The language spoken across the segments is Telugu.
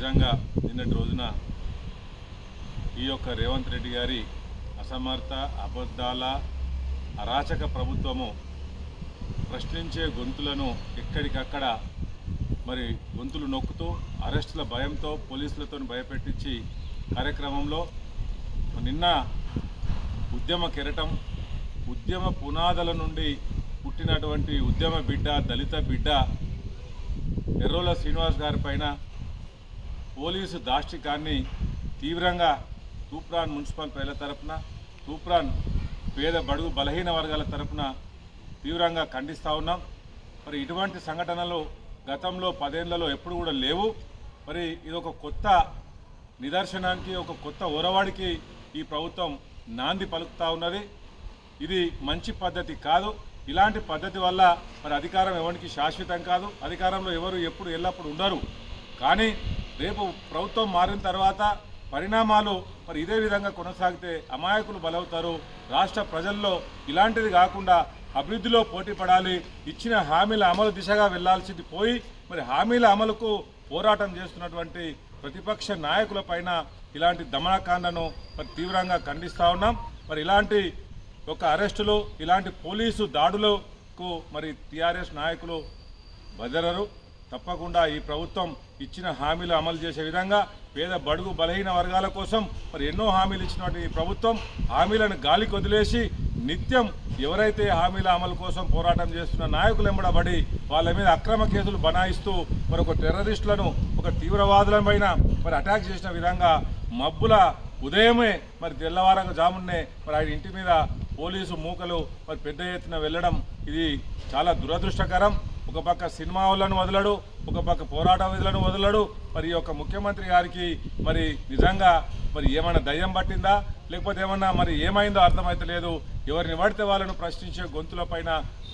నిజంగా నిన్నటి రోజున ఈ యొక్క రేవంత్ రెడ్డి గారి అసమర్థ అబద్ధాల అరాచక ప్రభుత్వము ప్రశ్నించే గొంతులను ఎక్కడికక్కడ మరి గొంతులు నొక్కుతూ అరెస్టుల భయంతో పోలీసులతో భయపెట్టించి కార్యక్రమంలో నిన్న ఉద్యమ కెరటం ఉద్యమ పునాదుల నుండి పుట్టినటువంటి ఉద్యమ బిడ్డ దళిత బిడ్డ ఎర్రోల శ్రీనివాస్ గారి పైన పోలీసు దాష్టికాన్ని తీవ్రంగా తూప్రాన్ మున్సిపల్ ప్రజల తరపున తూప్రాన్ పేద బడుగు బలహీన వర్గాల తరపున తీవ్రంగా ఖండిస్తూ ఉన్నాం. మరి ఇటువంటి సంఘటనలు గతంలో పదేళ్ళలో ఎప్పుడు కూడా లేవు. మరి ఇది ఒక కొత్త నిదర్శనానికి ఒక కొత్త ఒరవాడికి ఈ ప్రభుత్వం నాంది పలుకుతా ఉన్నది. ఇది మంచి పద్ధతి కాదు. ఇలాంటి పద్ధతి వల్ల మరి అధికారం ఎవరికి శాశ్వతం కాదు. అధికారంలో ఎవరు ఎప్పుడు ఎల్లప్పుడు ఉండరు. కానీ రేపు ప్రభుత్వం మారిన తర్వాత పరిణామాలు మరి ఇదే విధంగా కొనసాగితే అమాయకులు బలవుతారు. రాష్ట్ర ప్రజల్లో ఇలాంటిది కాకుండా అభివృద్ధిలో పోటీ పడాలి ఇచ్చిన హామీల అమలు దిశగా వెళ్ళాల్సింది పోయి మరి హామీల అమలుకు పోరాటం చేస్తున్నటువంటి ప్రతిపక్ష నాయకులపైన ఇలాంటి దమనకాండను మరి తీవ్రంగా ఖండిస్తూ ఉన్నాం. మరి ఇలాంటి ఒక అరెస్టులు ఇలాంటి పోలీసు దాడులకు మరి టీఆర్ఎస్ నాయకులు బెదరరు తప్పకుండా ఈ ప్రభుత్వం ఇచ్చిన హామీలు అమలు చేసే విధంగా పేద బడుగు బలహీన వర్గాల కోసం మరి ఎన్నో హామీలు ఇచ్చినటువంటి ఈ ప్రభుత్వం హామీలను గాలికి వదిలేసి నిత్యం ఎవరైతే హామీల అమలు కోసం పోరాటం చేస్తున్న నాయకులు ఎంబడబడి వాళ్ళ మీద అక్రమ కేసులు బనాయిస్తూ మరి ఒక టెర్రరిస్టులను ఒక తీవ్రవాదుల పైన మరి అటాక్ చేసిన విధంగా మబ్బుల ఉదయమే మరి తెల్లవారంగా జామున్నే మరి ఆయన ఇంటి మీద పోలీసు మూకలు మరి పెద్ద ఎత్తున వెళ్ళడం ఇది చాలా దురదృష్టకరం. ఒక పక్క సినిమా వాళ్ళను వదలడు ఒక పక్క పోరాట విధులను వదలడు. మరి ఈ యొక్క ముఖ్యమంత్రి గారికి మరి నిజంగా మరి ఏమైనా దయ్యం పట్టిందా? లేకపోతే ఏమన్నా మరి ఏమైందో అర్థమైతలేదు ఎవరిని పడితే వాళ్ళను ప్రశ్నించే గొంతుల పైన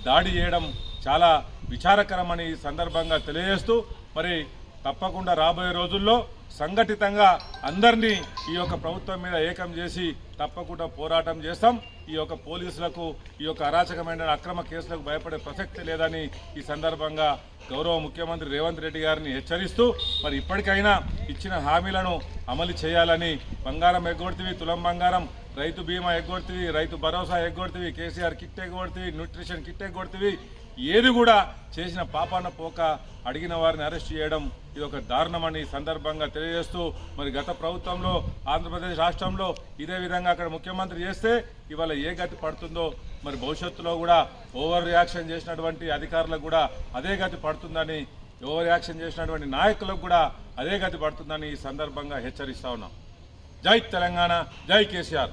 దాడి చేయడం చాలా విచారకరమని ఈ సందర్భంగా తెలియజేస్తూ మరి తప్పకుండా రాబోయే రోజుల్లో సంఘటితంగా అందరినీ ఈ యొక్క ప్రభుత్వం మీద ఏకం చేసి తప్పకుండా పోరాటం చేస్తాం. ఈ యొక్క పోలీసులకు ఈ యొక్క అరాచకమైన అక్రమ కేసులకు భయపడే ప్రసక్తి లేదని ఈ సందర్భంగా గౌరవ ముఖ్యమంత్రి రేవంత్ రెడ్డి గారిని హెచ్చరిస్తూ మరి ఇప్పటికైనా ఇచ్చిన హామీలను అమలు చేయాలని బంగారం ఎగ్గొడుతుంది తులం బంగారం రైతు బీమా ఎగ్గొడుతుంది రైతు భరోసా ఎగ్గొడుతుంది కేసీఆర్ కిట్ ఎగ్గొడుతుంది న్యూట్రిషన్ కిట్ ఎగ్గొడుతుంది ఏది కూడా చేసిన పాపాన పోక అడిగిన వారిని అరెస్ట్ చేయడం ఇది ఒక దారుణమని సందర్భంగా తెలియజేస్తూ మరి గత ప్రభుత్వంలో ఆంధ్రప్రదేశ్ రాష్ట్రంలో ఇదే విధంగా అక్కడ ముఖ్యమంత్రి చేస్తే ఇవాళ ఏ గతి పడుతుందో మరి భవిష్యత్తులో కూడా ఓవర్ రియాక్షన్ చేసినటువంటి అధికారులకు కూడా అదే గతి పడుతుందని ఓవర్ రియాక్షన్ చేసినటువంటి నాయకులకు కూడా అదే గతి పడుతుందని ఈ సందర్భంగా హెచ్చరిస్తా ఉన్నాం. జై తెలంగాణ జై కేసీఆర్.